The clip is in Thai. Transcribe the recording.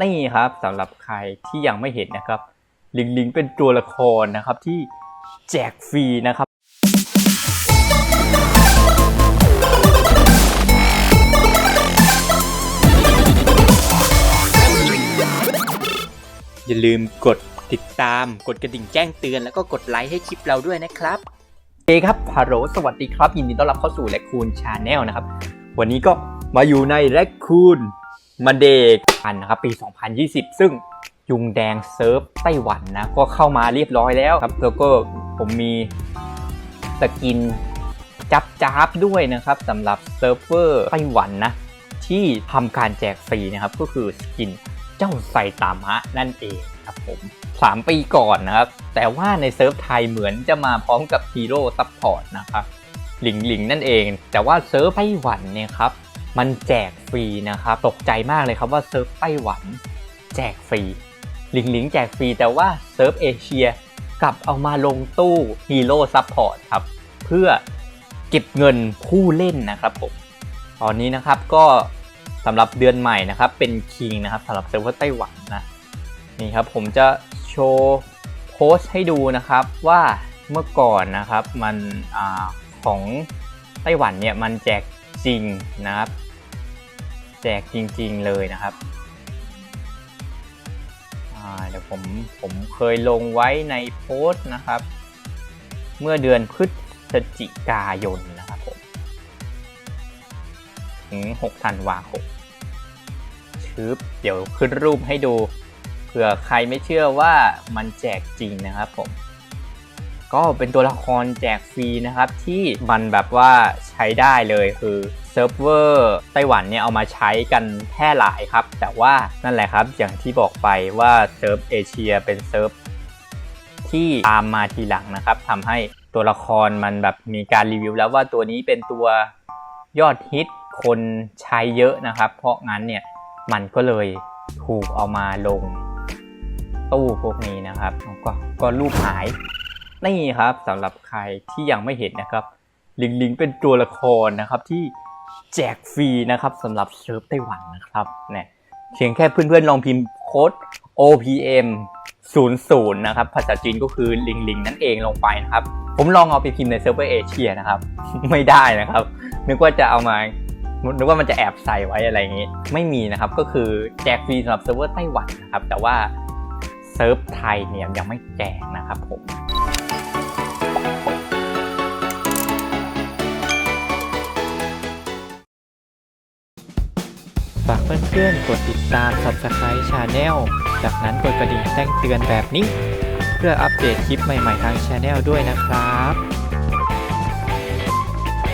นี่ครับสำหรับใครที่ยังไม่เห็นนะครับ ลิงลิงเป็นตัวละครนะครับที่แจกฟรีนะครับอย่าลืมกดติดตาม กดกระดิ่งแจ้งเตือนแล้วก็กดไลค์ให้คลิปเราด้วยนะครับโอเคครับฮัลโหลสวัสดีครับ ยินดีต้อนรับเข้าสู่แ c คคูนชาแนลนะครับ วันนี้ก็มาอยู่ในแ c คคูน มาเดกอันนะครับปี 2020 ซึ่งยุงแดงเซิร์ฟไต้หวันนะ ก็เข้ามาเรียบร้อยแล้วครับแล้วก็ผมมีสกินจับจับด้วยนะครับสำหรับเซิร์ฟเวอร์ไต้หวันนะ ที่ทำการแจกฟรีนะครับ ก็คือสกินเจ้าไซตามะนั่นเองครับผม 3 ปีก่อนนะครับ แต่ว่าในเซิร์ฟไทยเหมือนจะมาพร้อมกับฮีโร่ซัพพอร์ตนะครับหลิงหลิงนั่นเอง แต่ว่าเซิร์ฟไต้หวันเนี่ยครับ มันแจกฟรีนะครับ ตกใจมากเลยครับว่าเซิร์ฟไต้หวันแจกฟรีหลิงหลิงแจกฟรีแต่ว่าเซิร์ฟเอเชียกลับเอามาลงตู้ฮีโร่ซัพพอร์ตครับ เพื่อเก็บเงินผู้เล่นนะครับผม ตอนนี้นะครับก็สำหรับเดือนใหม่นะครับ เป็นคิงนะครับสำหรับเซิร์ฟเวอร์ไต้หวันนะ นี่ครับผมจะโชว์โพสต์ให้ดูนะครับว่าเมื่อก่อนนะครับมันอของไต้หวันเนี่ยมันแจกจริงนะครับ แจกจริง ๆ เลยนะครับเดี๋ยวผมผมเคยลงไว้ในโพสต์นะครับ เมื่อเดือนพฤศจิกายนนะครับผมถึง6ธันวาคมชืบเดี๋ยวขึ้นรูปให้ดูเผื่อใครไม่เชื่อว่ามันแจกจริงนะครับผม ก็เป็นตัวละครแจกฟรีนะครับ ที่มันแบบว่าใช้ได้เลยคือเซิร์ฟเวอร์ไต้หวันเนี่ยเอามาใช้กันแพร่หลายครับ แต่ว่านั่นแหละครับ อย่างที่บอกไปว่าเซิร์ฟเอเชียเป็นเซิร์ฟที่ตามมาทีหลังนะครับทำให้ตัวละครมันแบบมีการรีวิวแล้วว่าตัวนี้เป็นตัวยอดฮิตคนใช้เยอะนะครับ เพราะงั้นเนี่ยมันก็เลยถูกเอามาลงตู้พวกนี้นะครับ ก็ก็รูปหาย นี่ครับสำหรับใครที่ยังไม่เห็นนะครับ ลิงลิงเป็นตัวละครนะครับที่แจกฟรีนะครับสำหรับเซิร์ฟไต้หวันนะครับเนี่ยเพียงแค่เพื่อนๆลองพิมพ์โค้ด OPM 00นะครับภาษาจีนก็คือลิงลิงนั่นเองลงไปนะครับ ผมลองเอาไปพิมพ์ในเซิร์ฟเวอร์เอเชียนะครับ ไม่ได้นะครับ นึกว่าจะเอามานึกว่ามันจะแอบใส่ไว้อะไรอย่างนี้ ไม่มีนะครับก็คือแจกฟรีสำหรับเซิร์ฟเวอร์ไต้หวันนะครับ แต่ว่าเซิร์ฟไทยเนี่ยยังไม่แจกนะครับผม ฝากเพื่อนๆ กดติดตาม Subscribe Channel จากนั้นกดกระดิ่งแจ้งเตือนแบบนี้ เพื่ออัปเดตคลิปใหม่ๆทาง Channel ด้วยนะครับ